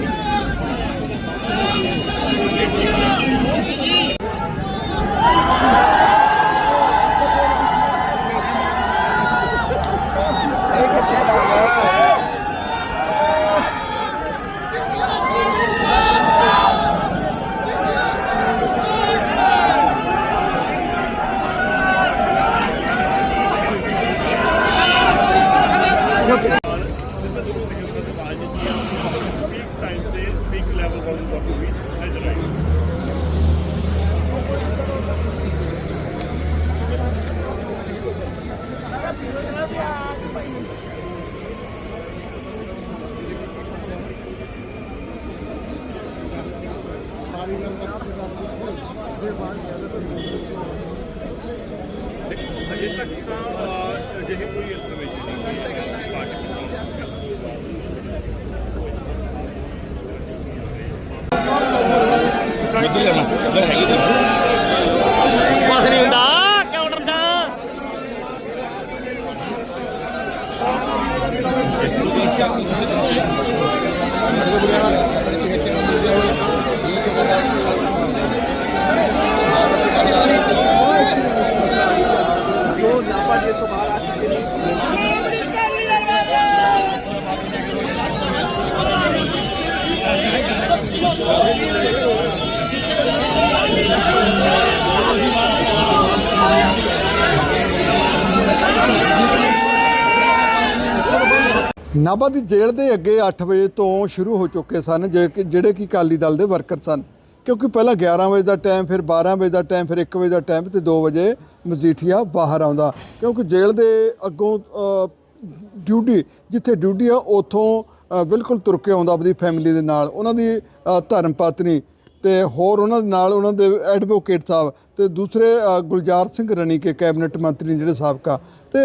Minha ਤੇਰੀ ਸੋਚ ਨਾ ਟਾਈਮ ਤੇ ਪੀਕ ਲੈਵਲ ਵਾਲੀ ਕਾਫੀ ਵੀ ਨਜ਼ਰ ਆਈ ਹਜੇ ਤੱਕ ਤਾਂ? ਅਹ, ਅਜਿਹੀ ਕੋਈ ਇਨਫੋਰਮੇਸ਼ਨ ਨਹੀਂ ਹੈ ਪਾਰਟੀ ਕੁਛ ਨਹੀਂ ਹੁੰਦਾ ਕਿਉਂ ਡਰਦਾ ਨਾਭਾ ਦੀ ਜੇਲ੍ਹ ਦੇ ਅੱਗੇ 8 ਵਜੇ ਤੋਂ ਸ਼ੁਰੂ ਹੋ ਚੁੱਕੇ ਸਨ ਜੇ ਜਿਹੜੇ ਕਿ ਅਕਾਲੀ ਦਲ ਦੇ ਵਰਕਰ ਸਨ। ਕਿਉਂਕਿ ਪਹਿਲਾਂ 11 ਵਜੇ ਦਾ ਟਾਈਮ ਫਿਰ 12 ਵਜੇ ਦਾ ਟਾਈਮ ਫਿਰ 1 ਵਜੇ ਦਾ ਟਾਈਮ ਤੇ 2 ਵਜੇ ਮਜੀਠੀਆ ਬਾਹਰ ਆਉਂਦਾ। ਕਿਉਂਕਿ ਜੇਲ੍ਹ ਦੇ ਅੱਗੋਂ ਡਿਊਟੀ ਜਿੱਥੇ ਡਿਊਟੀ ਆ ਉਥੋਂ ਬਿਲਕੁਲ ਤੁਰ ਕੇ ਆਉਂਦਾ ਆਪਣੀ ਫੈਮਿਲੀ ਦੇ ਨਾਲ। ਉਹਨਾਂ ਦੀ ਅ, ਧਰਮ ਪਤਨੀ ਤੇ ਹੋਰ ਉਹਨਾਂ ਦੇ ਨਾਲ ਉਹਨਾਂ ਦੇ ਐਡਵੋਕੇਟ ਸਾਹਿਬ ਤੇ ਦੂਸਰੇ ਗੁਲਜ਼ਾਰ ਸਿੰਘ ਰਣੀ ਕੇ ਕੈਬਨਿਟ ਮੰਤਰੀ ਜਿਹੜੇ ਸਾਬਕਾ ਤੇ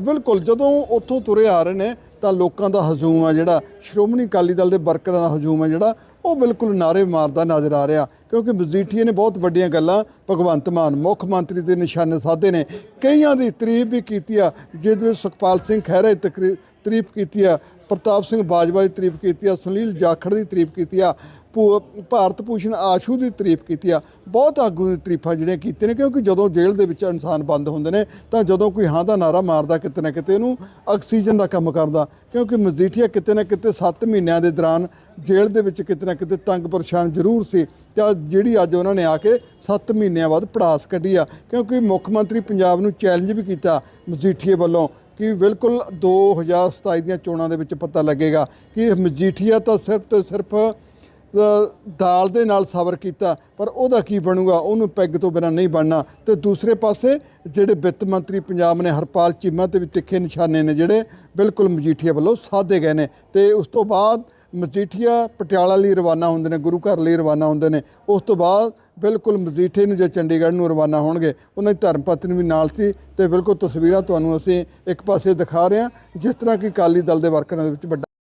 ਬਿਲਕੁਲ ਜਦੋਂ ਉੱਥੋਂ ਤੁਰੇ ਆ ਰਹੇ ਨੇ ਤਾਂ ਲੋਕਾਂ ਦਾ ਹਜੂਮ ਆ ਜਿਹੜਾ, ਸ਼੍ਰੋਮਣੀ ਅਕਾਲੀ ਦਲ ਦੇ ਵਰਕਰਾਂ ਦਾ ਹਜੂਮ ਆ ਜਿਹੜਾ ਉਹ ਬਿਲਕੁਲ ਨਾਰੇ ਮਾਰਦਾ ਨਜ਼ਰ ਆ ਰਿਹਾ, ਕਿਉਂਕਿ ਮਜੀਠੀਏ ਨੇ ਬਹੁਤ ਵੱਡੀਆਂ ਗੱਲਾਂ ਭਗਵੰਤ ਮਾਨ, ਮੁੱਖ ਮੰਤਰੀ ਦੇ ਨਿਸ਼ਾਨੇ ਸਾਧੇ ਨੇ। ਕਈਆਂ ਦੀ ਤਾਰੀਫ ਵੀ ਕੀਤੀ ਆ ਜਿਹਦੇ ਵਿੱਚ ਸੁਖਪਾਲ ਸਿੰਘ ਖਹਿਰਾ ਦੀ ਤਕਰੀ- ਤਾਰੀਫ ਕੀਤੀ ਆ, ਪ੍ਰਤਾਪ ਸਿੰਘ ਬਾਜਵਾ ਦੀ ਤਾਰੀਫ ਕੀਤੀ ਆ, ਸੁਨੀਲ ਜਾਖੜ ਦੀ ਤਾਰੀਫ ਕੀਤੀ ਆ, ਭੂ- ਭਾਰਤ ਭੂਸ਼ਣ ਆਸ਼ੂ ਦੀ ਤਾਰੀਫ ਕੀਤੀ ਆ। ਬਹੁਤ ਆਗੂ ਦੀ ਤਾਰੀਫਾਂ ਜਿਹੜੀਆਂ ਕੀਤੀਆਂ ਨੇ, ਕਿਉਂਕਿ ਜਦੋਂ ਜੇਲ੍ਹ ਦੇ ਵਿੱਚ ਇਨਸਾਨ ਬੰਦ ਹੁੰਦੇ ਨੇ, ਤਾਂ ਜਦੋਂ ਕੋਈ ਹਾਂ ਦਾ ਨਾਰਾ ਮਾਰਦਾ ਕਿਤੇ ਨਾ ਕਿਤੇ, ਇਹਨੂੰ ਆਕਸੀਜਨ ਦਾ ਕੰਮ ਕਰਦਾ, ਕਿਉਂਕਿ ਮਜੀਠੀਆ ਕਿਤੇ ਨਾ ਕਿਤੇ 7 ਮਹੀਨਿਆਂ ਦੇ ਦੌਰਾਨ ਜੇਲ੍ਹ ਦੇ ਵਿੱਚ ਕਿਤੇ ਨਾ ਕਿਤੇ ਤੰਗ ਪਰੇਸ਼ਾਨ ਜ਼ਰੂਰ ਸੀ ਤੇ ਜਿਹੜੀ ਅੱਜ ਉਹਨਾਂ ਨੇ ਆ ਕੇ 7 ਮਹੀਨਿਆਂ ਬਾਅਦ ਪੜਾਸ ਕੱਢੀ ਆ। ਕਿਉਂਕਿ ਮੁੱਖ ਮੰਤਰੀ ਪੰਜਾਬ ਨੂੰ ਚੈਲੰਜ ਵੀ ਕੀਤਾ ਮਜੀਠੀਏ ਵੱਲੋਂ ਕਿ ਬਿਲਕੁਲ 2027 ਦੀਆਂ ਚੋਣਾਂ ਦੇ ਵਿੱਚ ਪਤਾ ਲੱਗੇਗਾ ਕਿ ਮਜੀਠੀਆ ਤਾਂ ਸਿਰਫ ਤੇ ਸਿਰਫ ਦਾਲ ਦੇ ਨਾਲ ਸਬਰ ਕੀਤਾ, ਪਰ ਉਹਦਾ ਕੀ ਬਣੂਗਾ? ਉਹਨੂੰ ਪੈਗ ਤੋਂ ਬਿਨਾਂ ਨਹੀਂ ਬਣਨਾ। ਤੇ ਦੂਸਰੇ ਪਾਸੇ ਜਿਹੜੇ ਵਿੱਤ ਮੰਤਰੀ ਪੰਜਾਬ ਨੇ ਹਰਪਾਲ ਚੀਮਾ ਤੇ ਵੀ ਤਿੱਖੇ ਨਿਸ਼ਾਨੇ ਨੇ ਜਿਹੜੇ ਬਿਲਕੁਲ ਮਜੀਠੀਆ ਵੱਲੋਂ ਸਾਧੇ ਗਏ ਨੇ। ਤੇ ਉਸ ਤੋਂ ਬਾਅਦ ਮਜੀਠੀਆ ਪਟਿਆਲਾ ਲਈ ਰਵਾਨਾ ਹੁੰਦੇ ਨੇ, ਗੁਰੂ ਘਰ ਲਈ ਰਵਾਨਾ ਹੁੰਦੇ ਨੇ। ਉਸ ਤੋਂ ਬਾਅਦ ਬਿਲਕੁਲ ਮਜੀਠੇ ਨੂੰ ਜੇ ਚੰਡੀਗੜ੍ਹ ਨੂੰ ਰਵਾਨਾ ਹੋਣਗੇ। ਉਹਨਾਂ ਦੀ ਧਰਮ ਪਤਨੀ ਵੀ ਨਾਲ ਸੀ ਤੇ ਬਿਲਕੁਲ ਤਸਵੀਰਾਂ ਤੁਹਾਨੂੰ ਅਸੀਂ ਇੱਕ ਪਾਸੇ ਦਿਖਾ ਰਹੇ ਹਾਂ, ਜਿਸ ਤਰ੍ਹਾਂ ਕਿ ਅਕਾਲੀ ਦਲ ਦੇ ਵਰਕਰਾਂ ਦੇ ਵਿੱਚ ਵੱਡਾ